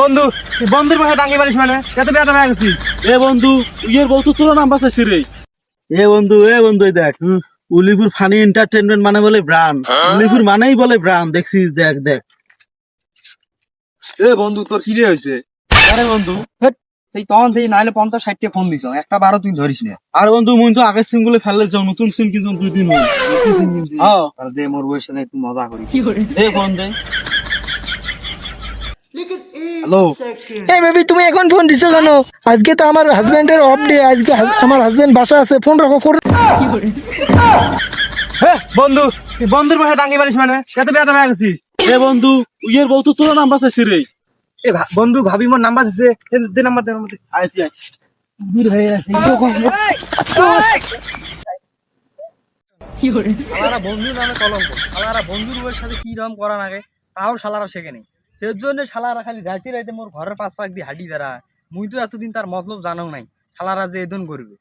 বন্ধু বন্ধুর পাশে টাঙ্গি মারিস মানে এত বেদা হয়ে গেছি। এ বন্ধু ইয়ের বউ তো তোর নাম্বার চাইছি রে। এ বন্ধু এ বন্ধু দেখ উলিপুর ফানি এন্টারটেনমেন্ট মানে বলে ব্রান্ড উলিপুর মানেই বলে ব্রান্ড দেখছিস দেখ দেখ। এ বন্ধু তোর কি হয়েছে? আরে বন্ধু সেই তখন থেকে নাইলে পঞ্চাশ ষাটটা ফোন দিছ একটা বারো তুই ধরিস না। আর বন্ধু মুই তো আগের সিমগুলো ফেললে যাও নতুন সিম কিছু দুই দিন হ্যাঁ। দে মোর বউয়ের সাথে একটু মজা করি। দে ফোন দে হ্যালো এই বেবি তুমি এখন ফোন দিছো কেন? আজকে তো আমার হাজবেন্ডের অফ ডে আজকে আমার হাজবেন্ড বাসা আছে ফোন রাখো ফোন হ্যাঁ বন্ধু বন্ধুর মারিস মানে? এত বেদা হয়ে গেছি এ বন্ধু ইয়ের বউ তো তোর নাম্বার চাইছি রে। এ বন্ধু ভাবি মোর নাম্বার আছে দে নাম্বার দে নাম্বার আইছি আই দূর হয়ে গেছে শালারা বন্ধু নামে কলঙ্ক। শালারা বন্ধুর বউয়ের সাথে কি রকম করা নাগে তাও শালারা শেখেনি সেই জন্য শালারা খালি রাইতে রাইতে মোর ঘরের পাশ পাক দিয়ে হাঁটি বেড়া মুই তো এতদিন তার মতলব জানাও নাই। শালারা যে এদন করবে